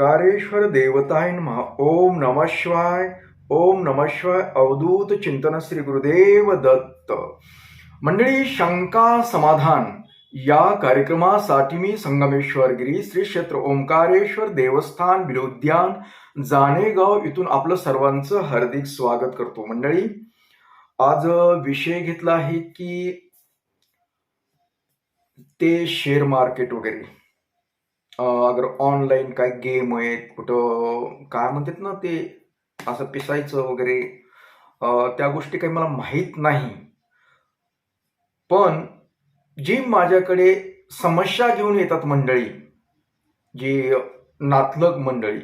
ओंकारेश्वर देवताय नमः. ओम नमः शिवाय ओम नमः शिवाय अवधूत चिंतन श्री गुरुदेव दत्त. मंडळी शंका समाधान. या कार्यक्रमासाठी मी संगमेश्वर गिरी श्री क्षेत्र ओंकारेश्वर देवस्थान विनोद्यान जाणेगाव इथून आपलं सर्वांचं हार्दिक स्वागत करतो. मंडळी आज विषय घेतला आहे की ते शेअर मार्केट वगैरे. अगर ऑनलाईन काय गेम आहेत कुठं काय म्हणतात ना ते असं पिसायचं वगैरे त्या गोष्टी काही मला माहीत नाही. पण जी माझ्याकडे समस्या घेऊन येतात मंडळी जी नातलग मंडळी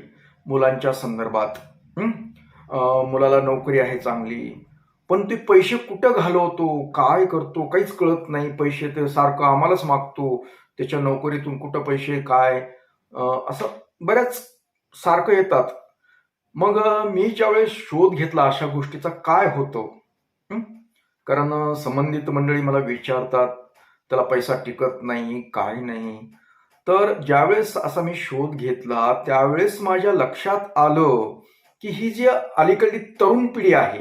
मुलांच्या संदर्भात मुलाला नोकरी आहे चांगली पण ते पैसे कुठं घालवतो काय करतो काहीच कळत नाही. पैसे ते सारखं आम्हालाच मागतो. त्याच्या नोकरीतून कुठं पैसे काय? असं बऱ्याच सारखं येतात. मग मी ज्यावेळेस शोध घेतला अशा गोष्टीचा काय होतं? कारण संबंधित मंडळी मला विचारतात त्याला पैसा टिकत नाही काय नाही. तर ज्यावेळेस असा मी शोध घेतला त्यावेळेस माझ्या लक्षात आलं की ही जी अलीकडली तरुण पिढी आहे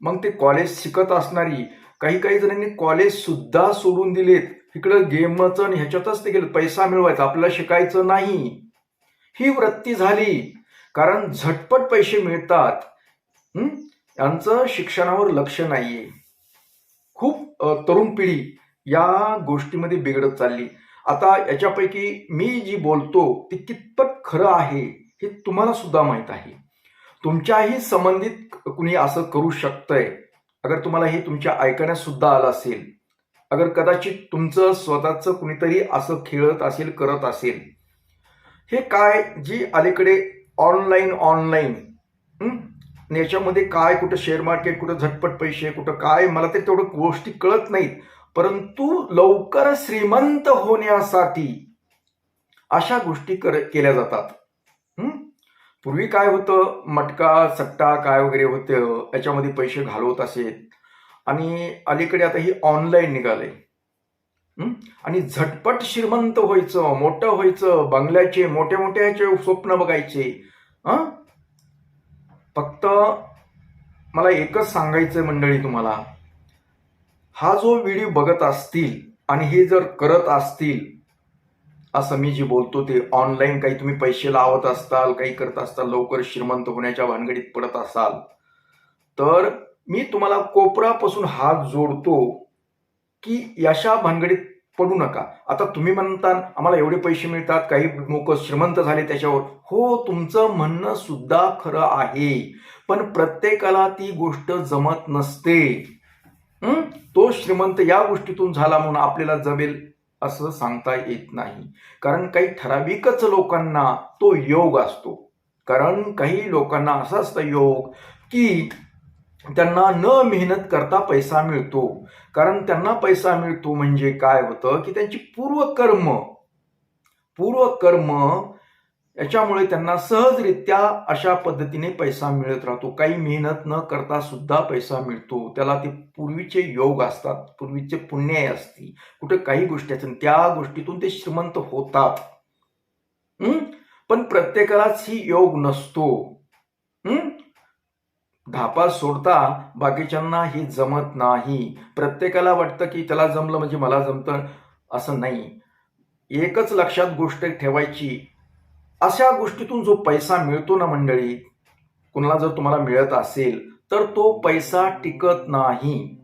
मग ते कॉलेज शिकत असणारी काही काही जणांनी कॉलेज सुद्धा सोडून दिलेत. इकडं गेमचं आणि ह्याच्यातच ते गेलं. पैसा मिळवायचा आपल्याला शिकायचं नाही. ही वृत्ती झाली. कारण झटपट पैसे मिळतात. यांचं शिक्षणावर लक्ष नाहीये. खूप तरुण पिढी या गोष्टीमध्ये बिघडत चालली. आता याच्यापैकी मी जी बोलतो ती कितपत खरं आहे हे तुम्हाला सुद्धा माहीत आहे. तुमच्याही संबंधित कुणी असं करू शकतंय अगर तुम्हाला हे तुमच्या ऐकण्यास सुद्धा आलं असेल अगर कदाचित तुमचं स्वतःचं कुणीतरी असं खेळत असेल करत असेल हे काय जी अलीकडे ऑनलाईन ऑनलाईन याच्यामध्ये काय कुठं शेअर मार्केट कुठं झटपट पैसे कुठं काय मला ते तेवढं गोष्टी कळत नाहीत. परंतु लवकर श्रीमंत होण्यासाठी अशा गोष्टी कर केल्या जातात. पूर्वी काय होतं? मटका सट्टा काय वगैरे होतं याच्यामध्ये पैसे घालवत असेल आणि अलीकडे आता ही ऑनलाईन निघाले. आणि झटपट श्रीमंत व्हायचं मोठं व्हायचं बंगल्याचे मोठ्या मोठ्या याचे स्वप्न बघायचे. फक्त मला एकच सांगायचं मंडळी तुम्हाला. हा जो व्हिडिओ बघत असतील आणि हे जर करत असतील असं मी जे बोलतो ते ऑनलाईन काही तुम्ही पैसे लावत असताल काही करत असताल लवकर श्रीमंत होण्याच्या भानगडीत पडत असाल. तर मी तुम्हाला कोपरापासून हात जोडतो की यशा भानगडीत पडू नका. आता तुम्ही म्हणता आम्हाला एवढे पैसे मिळतात काही लोक श्रीमंत झाले त्याच्यावर. हो तुमचं म्हणणं सुद्धा खरं आहे. पण प्रत्येकाला ती गोष्ट जमत नसते. तो श्रीमंत या गोष्टीतून झाला म्हणून आपल्याला जमेल असं सांगता येत नाही. कारण काही ठराविकच लोकांना तो योग असतो. कारण काही लोकांना असा असतं योग की त्यांना न मेहनत करता पैसा मिळतो. कारण त्यांना पैसा मिळतो म्हणजे काय होतं की त्यांची पूर्वकर्म पूर्वकर्म याच्यामुळे त्यांना सहजरित्या अशा पद्धतीने पैसा मिळत राहतो. काही मेहनत न करता सुद्धा पैसा मिळतो. त्याला ते पूर्वीचे योग असतात पूर्वीचे पुण्य असते कुठे काही गोष्टी असतात त्या गोष्टीतून ते श्रीमंत होतात. पण प्रत्येकालाच ही योग नसतो. धापा सोडता बाकीच्यांना ही जमत नाही. प्रत्येकाला वाटतं की त्याला जमलं म्हणजे मला जमतं असं नाही. एकच लक्षात गोष्ट ठेवायची अशा गोष्टीतून जो पैसा मिळतो ना मंडळी कुणाला जर तुम्हाला मिळत असेल तर तो पैसा टिकत नाही.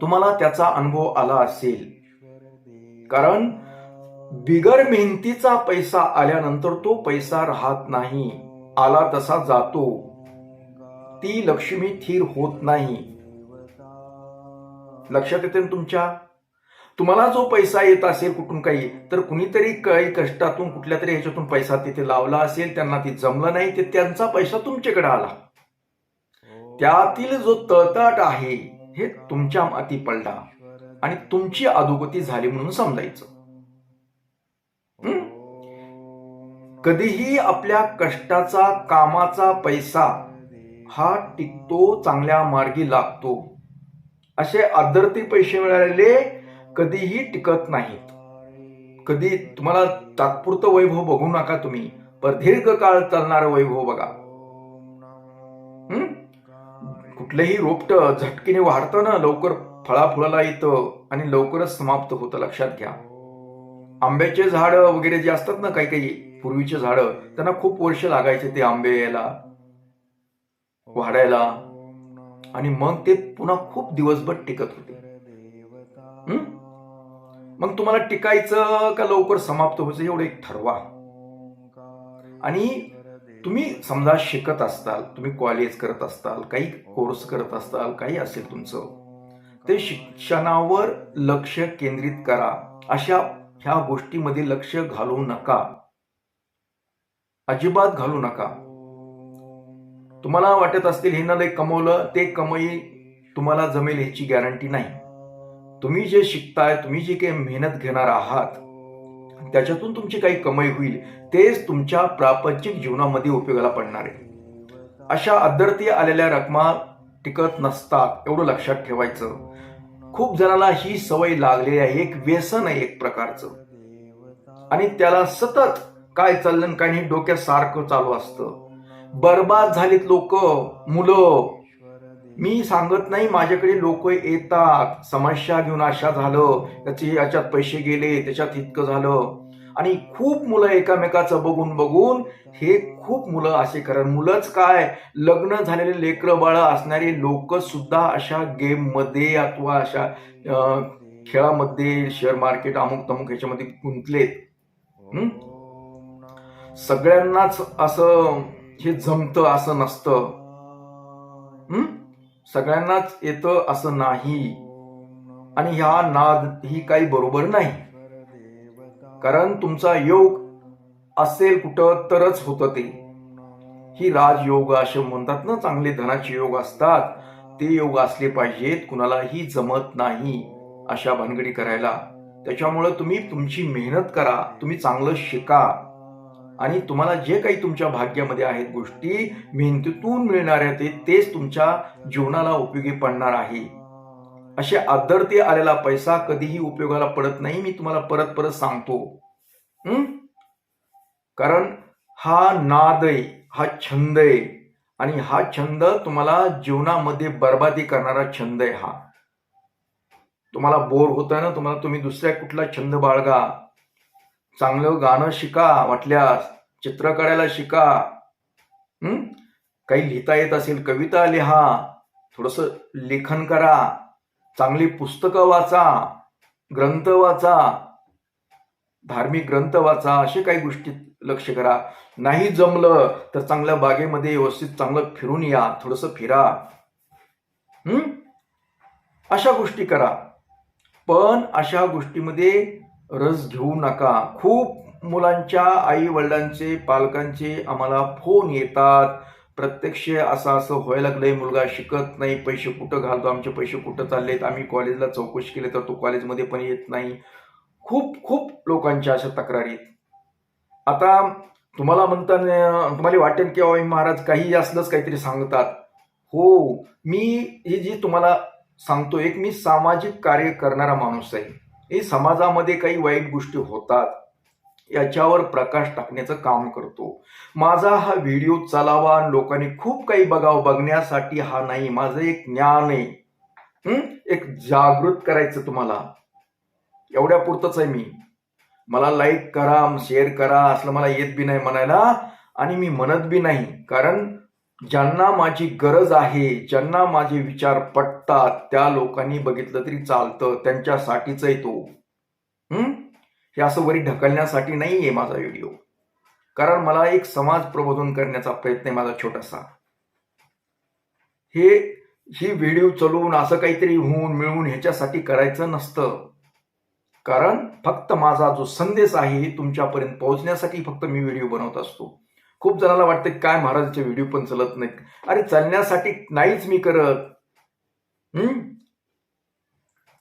तुम्हाला त्याचा अनुभव आला असेल. कारण बिगर मेहनतीचा पैसा आल्यानंतर तो पैसा राहत नाही. आला तसा जातो. ती लक्ष्मी थीर होत नाही. लक्षात येते ना तुमच्या? तुम्हाला जो पैसा येत असेल कुठून काही तर कुणीतरी काही कष्टातून कुठल्या तरी ह्याच्यातून पैसा तिथे लावला असेल त्यांना ते जमलं नाही ते त्यांचा पैसा तुमच्याकडे आला. त्यातील जो तळताट आहे हे तुमच्या माती पडला आणि तुमची अधोगती झाली म्हणून समजायचं. कधीही आपल्या कष्टाचा कामाचा पैसा हा टिकतो चांगल्या मार्गी लागतो. असे आदरती पैसे मिळालेले कधीही टिकत नाहीत. कधी तुम्हाला तात्पुरतं वैभव बघू नका तुम्ही पर दीर्घकाळ चालणारं वैभव बघा. कुठलंही रोपट झटकीने वाढतं ना लवकर फळाफुळाला येतं आणि लवकरच समाप्त होतं लक्षात घ्या. आंब्याचे झाड वगैरे जे असतात ना काही काही पूर्वीचे झाड त्यांना खूप वर्ष लागायचे ते आंबे यायला वाढायला. आणि मग ते पुन्हा खूप दिवसभर टिकत होते. मग तुम्हाला टिकायचं का लवकर समाप्त व्हायचं एवढं एक ठरवा. आणि तुम्ही समजा शिकत असताल तुम्ही कॉलेज करत असताल काही कोर्स करत असताल काही असेल तुमचं ते शिक्षणावर लक्ष केंद्रित करा. अशा ह्या गोष्टीमध्ये लक्ष घालू नका. अजिबात घालू नका. तुम्हाला वाटत असतील हे ना कमवलं ते कमाई तुम्हाला जमेल ह्याची गॅरंटी नाही. तुम्ही जे शिकताय तुम्ही जे काही मेहनत घेणार आहात त्याच्यातून तुमची काही कमाई होईल तेच तुमच्या प्रापंचिक जीवनामध्ये उपयोगाला पडणार आहे. अशा अद्दरती आलेल्या रकमा टिकत नसतात एवढं लक्षात ठेवायचं. खूप जणांना ही सवय लागलेली आहे एक व्यसन आहे एक प्रकारचं. आणि त्याला सतत काय चाललं काय नाही डोक्यात सारखं चालू असतं. बर्बाद झालीत लोक मुलं मी सांगत नाही माझ्याकडे लोक येतात. समस्या घेऊन अशा झालं त्याचे याच्यात पैसे गेले त्याच्यात इतकं झालं. आणि खूप मुलं एकामेकाचं बघून बघून हे खूप मुलं असे कारण मुलंच काय? लग्न झालेले लेकरं बाळ असणारे लोक सुद्धा अशा गेममध्ये अथवा अशा खेळामध्ये शेअर मार्केट अमुक तमुक ह्याच्यामध्ये गुंतलेत. सगळ्यांनाच असं हे जमतं असं नसतं. सगळ्यांनाच येतं असं नाही. आणि ह्या नाद ही काही बरोबर नाही. कारण तुमचा योग असेल कुठं तरच होतं ते. ही राजयोग असे म्हणतात ना चांगले धनाचे योग असतात. ते योग असले पाहिजेत कुणालाही जमत नाही अशा भानगडी करायला. त्याच्यामुळं तुम्ही तुमची मेहनत करा तुम्ही चांगलं शिका. आणि तुम्हाला जे काही तुमच्या भाग्यामध्ये आहेत गोष्टी मेहनतीतून मिळणाऱ्या ते तेच तुमच्या जीवनाला उपयोगी पडणार आहे. असे आदरते आलेला पैसा कधीही उपयोगाला पडत नाही मी तुम्हाला परत परत सांगतो. कारण हा नाद आहे हा छंद आहे आणि हा छंद तुम्हाला जीवनामध्ये बर्बादी करणारा छंद आहे हा. तुम्हाला बोर होत ना तुम्हाला तुम्ही दुसऱ्या कुठला छंद बाळगा. चांगलं गाणं शिका वाटल्यास चित्र काढायला शिका. हं? काही लिहिता येत असेल कविता लिहा थोडस लेखन करा चांगली पुस्तकं वाचा ग्रंथ वाचा धार्मिक ग्रंथ वाचा असे काही गोष्टी लक्ष करा. नाही जमलं तर चांगल्या बागेमध्ये व्यवस्थित चांगलं फिरून या थोडस फिरा. हम्म अशा गोष्टी करा. पण अशा गोष्टीमध्ये रस घेऊ नका. खूप मुलांच्या आई वडिलांचे पालकांचे आम्हाला फोन येतात. प्रत्यक्ष असं असं व्हायला लागलंय मुलगा शिकत नाही पैसे कुठं घालतो आमचे पैसे कुठं चाललेत आम्ही कॉलेजला चौकशी केली तर तो कॉलेजमध्ये पण येत नाही. खूप खूप लोकांच्या अशा तक्रारी आहेत. आता तुम्हाला म्हणताना तुम्हाला वाटेल की अवाई महाराज काही असलंच काहीतरी सांगतात. हो मी ही जी तुम्हाला सांगतो एक मी सामाजिक कार्य करणारा माणूस आहे. हे समाजामध्ये काही वाईट गोष्टी होतात याच्यावर प्रकाश टाकण्याचं काम करतो. माझा हा व्हिडिओ चालावा आणि लोकांनी खूप काही बघावं बघण्यासाठी हा नाही माझं एक ज्ञान आहे. एक जागृत करायचं तुम्हाला. एवढ्या पुरतच आहे मी. मला लाईक करा शेअर करा असलं मला येत बी नाही म्हणायला आणि मी म्हणत बी नाही. कारण ज्यांना माझी गरज आहे ज्यांना माझे विचार पटतात त्या लोकांनी बघितलं तरी चालतं त्यांच्यासाठीच आहे तो. हे? असं वरी ढकलण्यासाठी नाही आहे माझा व्हिडिओ. कारण मला एक समाज प्रबोधन करण्याचा प्रयत्न आहे माझा छोटासा. हे ही व्हिडिओ चलवून असं काहीतरी होऊन मिळवून ह्याच्यासाठी करायचं नसतं. कारण फक्त माझा जो संदेश आहे तुमच्यापर्यंत पोहोचण्यासाठी फक्त मी व्हिडिओ बनवत असतो. खूप जणांना वाटतं काय महाराजांचे व्हिडिओ पण चलत नाही अरे चालण्यासाठी नाहीच मी करत. हम्म?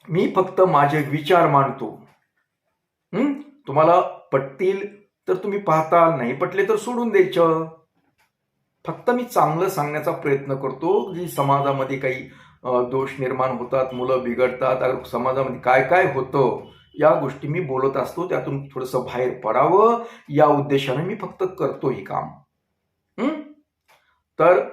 मी फक्त माझे विचार मांडतो. हम्म? तुम्हाला पटतील तर तुम्ही पाहता नाही पटले तर सोडून द्यायचं. फक्त मी चांगलं सांगण्याचा प्रयत्न करतो जी समाजामध्ये काही दोष निर्माण होतात मुलं बिघडतात समाजामध्ये काय काय होतं या गोष्टी मी बोलत असतो त्यातून थोडंसं बाहेर पडावं. या उद्देशाने मी फक्त करतो हे काम. हं? तर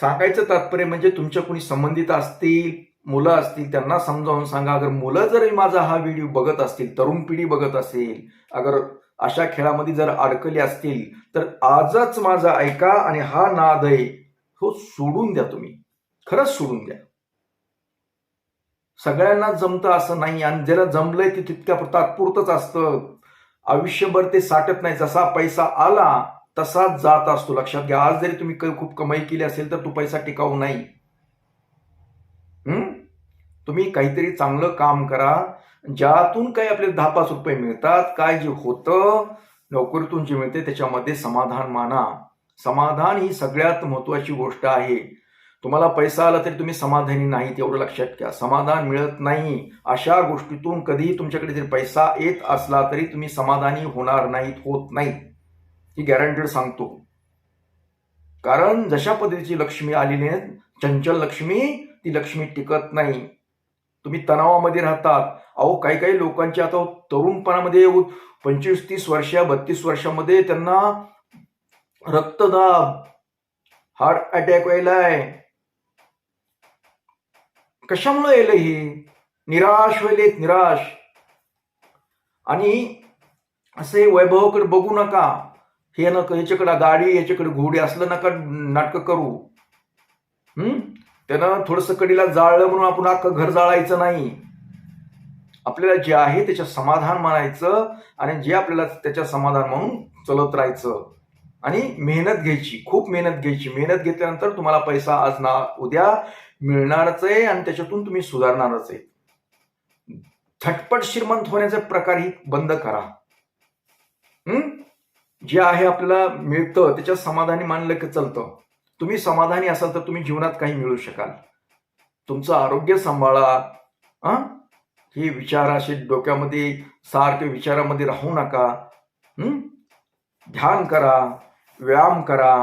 सांगायचं तात्पर्य म्हणजे तुमच्या कोणी संबंधित असतील मुलं असतील त्यांना समजावून सांगा. अगर मुलं जर माझा हा व्हिडिओ बघत असतील तरुण पिढी बघत असेल अगर अशा खेळामध्ये जर अडकले असतील तर आजच माझा ऐका आणि हा नाद आहे हो सोडून द्या तुम्ही. खरंच सोडून द्या. सगळ्यांना जमतं असं नाही आणि ज्याला जमलंय ते तितक्या तात्पुरतच असतं. आयुष्यभर ते साठत नाही. जसा पैसा आला तसाच जात असतो. लक्षात घ्या आज जरी तुम्ही खूप कमाई केली असेल तर तो पैसा टिकाऊ नाही. हम्म? तुम्ही काहीतरी चांगलं काम करा. ज्यातून काही आपले दहा पाच रुपये मिळतात काय जे होतं नोकरीतून जे मिळते त्याच्यामध्ये समाधान माना. समाधान ही सगळ्यात महत्वाची गोष्ट आहे. तुम्हाला पैसा आला तरी तुम्ही समाधानी नाहीत एवढं लक्षात घ्या. समाधान मिळत नाही. अशा गोष्टीतून कधीही तुमच्याकडे जर पैसा येत असला तरी तुम्ही समाधानी होणार नाहीत होत नाही ही गॅरंटेड सांगतो. कारण जशा पद्धतीची लक्ष्मी आलेली आहे चंचल लक्ष्मी ती लक्ष्मी टिकत नाही. तुम्ही तणावामध्ये राहतात. अहो काही काही लोकांची आता तरुणपणामध्ये पंचवीस तीस वर्ष बत्तीस वर्षामध्ये त्यांना रक्तदाब हार्ट अटॅक व्हायला आहे कशामुळे येलं हे? निराश व्हायलेत निराश. आणि असे वैभवाकडे बघू नका. हे नका याच्याकडे गाडी याच्याकडे घोडी असलं नका नाटकं करू. हम्म त्यानं थोडंसं कडीला जाळलं म्हणून आपण अख्खं घर जाळायचं नाही. आपल्याला जे आहे त्याच्या समाधान मानायचं आणि जे आपल्याला त्याच्या समाधान म्हणून चलत राहायचं. आणि मेहनत घ्यायची खूप मेहनत घ्यायची. मेहनत घेतल्यानंतर तुम्हाला पैसा आज ना उद्या मिळणारच आहे आणि त्याच्यातून तुम्ही सुधारणारच आहे झटपट श्रीमंत होण्याचा प्रकार ही बंद करा. हम्म जे आहे आपल्याला मिळतं त्याच्यात समाधानी मानलं की चालतं. तुम्ही समाधानी असाल तर तुम्ही जीवनात काही मिळू शकाल. तुमचं आरोग्य सांभाळा. हा? हे विचार असे डोक्यामध्ये सारखे विचारामध्ये राहू नका. ध्यान करा. व्यायाम करा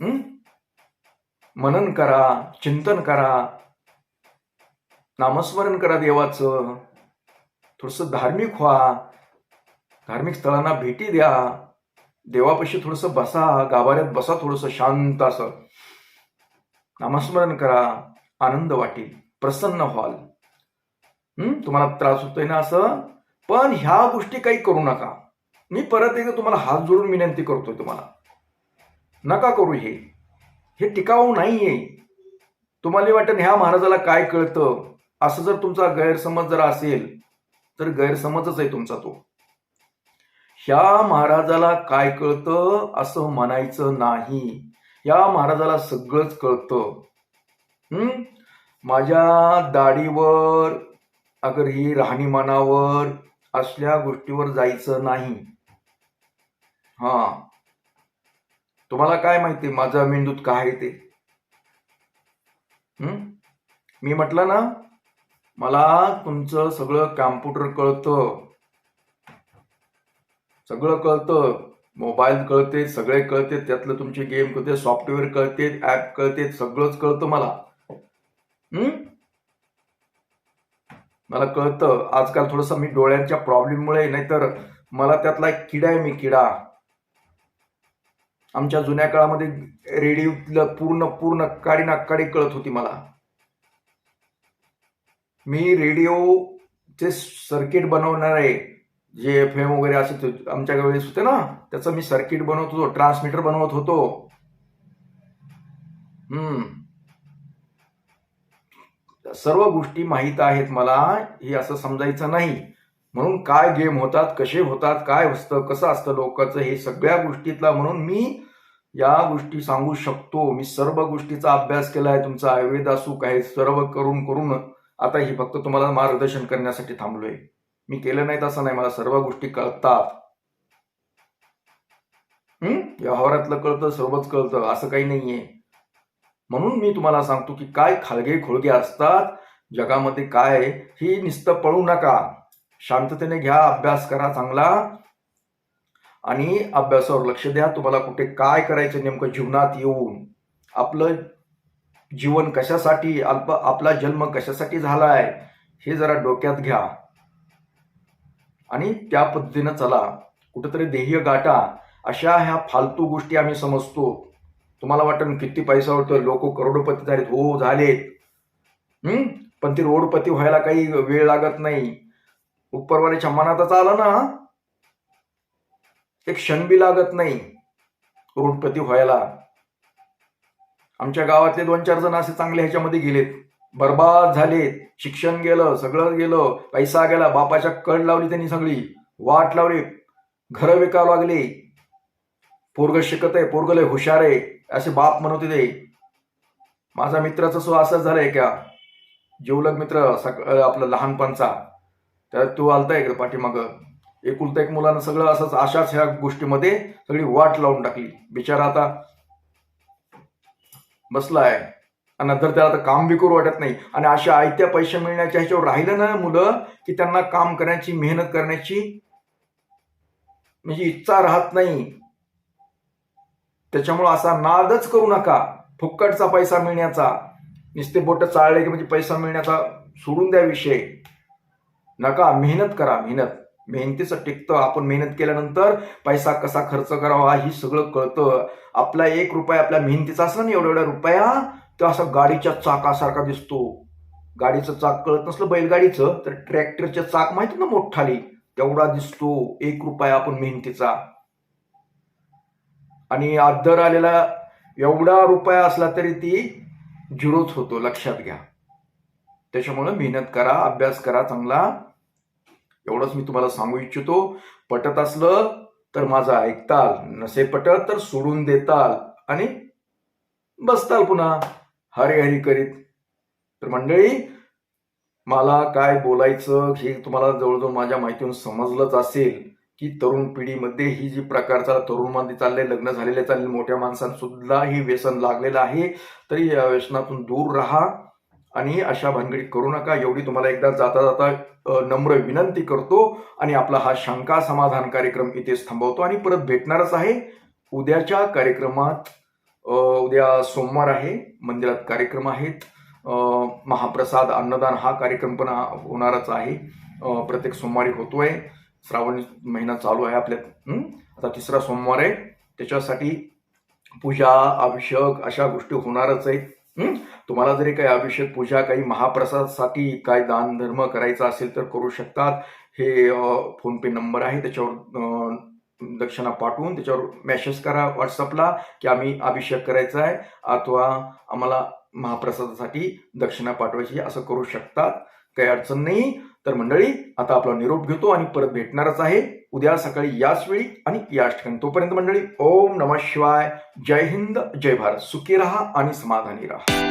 हम्म मनन करा चिंतन करा. नामस्मरण करा देवाचं. थोडस धार्मिक व्हा. धार्मिक स्थळांना भेटी द्या. देवापाशी थोडस बसा गाभाऱ्यात बसा थोडस शांत असं. नामस्मरण करा आनंद वाटेल प्रसन्न व्हाल. हम्म तुम्हाला त्रास होतोय ना असं? पण ह्या गोष्टी काही करू नका. मी परत एकदा तुम्हाला हात जोडून विनंती करतोय तुम्हाला. नका करू हे. हे टिकाऊ नाहीये. तुम्हाला वाटेल ह्या महाराजाला काय कळतं? असं जर तुमचा गैरसमज जर असेल तर गैरसमजच आहे तुमचा तो. ह्या महाराजाला काय कळतं असं म्हणायचं नाही. या महाराजाला सगळंच कळतं. हम्म माझ्या दाढीवर अगर ही राहणीमानावर असल्या गोष्टीवर जायचं नाही. हा. तुम्हाला काय माहिती माझा मेंदूत काय आहे ते? मी म्हटलं ना मला तुमचं सगळं कॉम्प्युटर कळतं. सगळं कळतं. मोबाईल कळते सगळे कळते त्यातलं तुमचे गेम कळते सॉफ्टवेअर कळते ऍप कळते सगळंच कळतं मला. हम्म मला कळतं. आजकाल थोडंसं मी डोळ्यांच्या प्रॉब्लेममुळे नाहीतर मला त्यातला एक किडा आहे मी किडा. आमच्या जुन्या काळामध्ये रेडिओतलं पूर्ण पूर्ण काडी नाकाडी कळत होती मला. मी रेडिओचे सर्किट बनवणार आहे जे एफ एम वगैरे असे आमच्या वेळेस होते ना त्याचं मी सर्किट बनवत होतो ट्रान्समीटर बनवत होतो. हम्म. सर्व गोष्टी माहीत आहेत मला हे असं समजायचं नाही. म्हणून काय गेम होतात कसे होतात काय असतं कसं असतं लोकांचं हे सगळ्या गोष्टीतला म्हणून मी या गोष्टी सांगू शकतो. मी सर्व गोष्टीचा अभ्यास केला आहे तुमचा आयुर्वेद असू काय सर्व करून करून आता ही फक्त तुम्हाला मार्गदर्शन करण्यासाठी थांबलोय. मी केलं नाही तसं नाही मला सर्व गोष्टी कळतात. व्यवहारातलं कळतं सर्वच कळतं असं काही नाहीये. म्हणून मी तुम्हाला सांगतो की काय खालगे खोळगे असतात जगामध्ये काय ही निस्त पळू नका. शांततेने घ्या अभ्यास करा चांगला. आणि अभ्यासावर लक्ष द्या तुम्हाला कुठे काय करायचं नेमकं जीवनात येऊन. आपलं जीवन कशासाठी अल्प आपला जन्म कशासाठी झालाय हे जरा डोक्यात घ्या. आणि त्या पद्धतीनं चला. कुठंतरी ध्येय गाठा. अशा ह्या फालतू गोष्टी आम्ही समजतो. तुम्हाला वाटतं किती पैसा होतो लोक करोडपती झालेत हो झालेत. हम्म पण ती रोडपती व्हायला काही वेळ लागत नाही. उपरवाल्याच्या मनातच आलं ना एक क्षण बी लागत नाही रोडपती व्हायला. आमच्या गावातले दोन चार जण असे चांगले ह्याच्यामध्ये गेलेत. बर्बाद झालेत. शिक्षण गेलं सगळं गेलं पैसा गेला बापाच्या कड लावली त्यांनी सगळी वाट लावली घरं विकावं लागली. पोरग शिकत आहे पोरग लय हुशार आहे असे बाप म्हणत होते माझा मित्राचं सो असंच झालंय का? जिवलग मित्र सक आपलं लहानपणचा. त्या तो आलता का पाठीमागं. एकुलता एक मुलानं सगळं असंच अशाच ह्या गोष्टीमध्ये सगळी वाट लावून टाकली. बिचारा आता बसलाय. आणि नंतर त्याला आता काम बी करू वाटत नाही. आणि अशा आयत्या पैसे मिळण्याच्या ह्याच्यावर राहिलं ना मुलं की त्यांना काम करण्याची मेहनत करण्याची म्हणजे इच्छा राहत नाही. त्याच्यामुळं असा नादच करू नका. फुक्कटचा पैसा मिळण्याचा. नुसते बोट चाळले की म्हणजे पैसा मिळण्याचा सोडून द्या विषय. नका मेहनत करा मेहनत. मेहनतीचं टिकतं आपण मेहनत केल्यानंतर पैसा कसा खर्च करावा ही सगळं कळतं. आपला एक रुपया आपल्या मेहनतीचा असला ना एवढ्या एवढ्या रुपया तो असा गाडीच्या चाकासारखा दिसतो. गाडीचं चाक कळत नसलं बैलगाडीचं तर ट्रॅक्टरचे चाक माहिती ना मोठाली तेवढा दिसतो एक रुपया आपण मेहनतीचा. आणि आदर आलेला एवढा रुपया असला तरी ती झिरोच होतो लक्षात घ्या. त्याच्यामुळं मेहनत करा अभ्यास करा चांगला. एवढंच मी तुम्हाला सांगू इच्छितो. पटत असलं तर माझं ऐकताल. नसे पटत तर सोडून देताल. आणि बसताल पुन्हा. हरी हरी करीत. तर मंडळी मला काय बोलायचं हे तुम्हाला जवळजवळ माझ्या माहितीतून समजलंच असेल की तरुण पिढीमध्ये ही जी प्रकारचा तरुणमध्ये चालले लग्न झालेले चालले मोठ्या माणसांसुद्धा ही व्यसन लागलेलं आहे. तरी या व्यसनातून दूर राहा. आणि अशा भानगडी करू नका. एवढी तुम्हाला एकदा जाता जाता नम्र विनंती करतो आणि आपला हा शंका समाधान कार्यक्रम इथेच थांबवतो आणि परत भेटणारच आहे. उद्याच्या कार्यक्रमात उद्या सोमवार आहे मंदिरात कार्यक्रम आहेत. महाप्रसाद अन्नदान हा कार्यक्रम पण होणारच आहे. प्रत्येक सोमवारी होतोय. श्रावण महिना चालू आहे आपल्यात आता तिसरा सोमवार आहे. त्याच्यासाठी पूजा अभिषेक अशा गोष्टी होणारच आहेत. तुम्हाला जरी काही अभिषेक पूजा काही महाप्रसादसाठी काय दान धर्म करायचा असेल तर करू शकतात. हे फोन पे नंबर आहे. त्याच्यावर दक्षिणा पाठवून त्याच्यावर मेसेज करा व्हॉट्सअपला की आम्ही अभिषेक करायचा आहे अथवा आम्हाला महाप्रसादासाठी दक्षिणा पाठवायची आहे, असं करू शकतात. काही अडचण नाही. तर मंडळी आता आपला निरोप घेतो आणि परत भेटणारच आहे. उद्या सकाळी याच वेळी आणि याच ठिकाणी. तोपर्यंत मंडळी ओम नमः शिवाय. जय हिंद जय भारत. सुखी राहा आणि समाधानी राहा.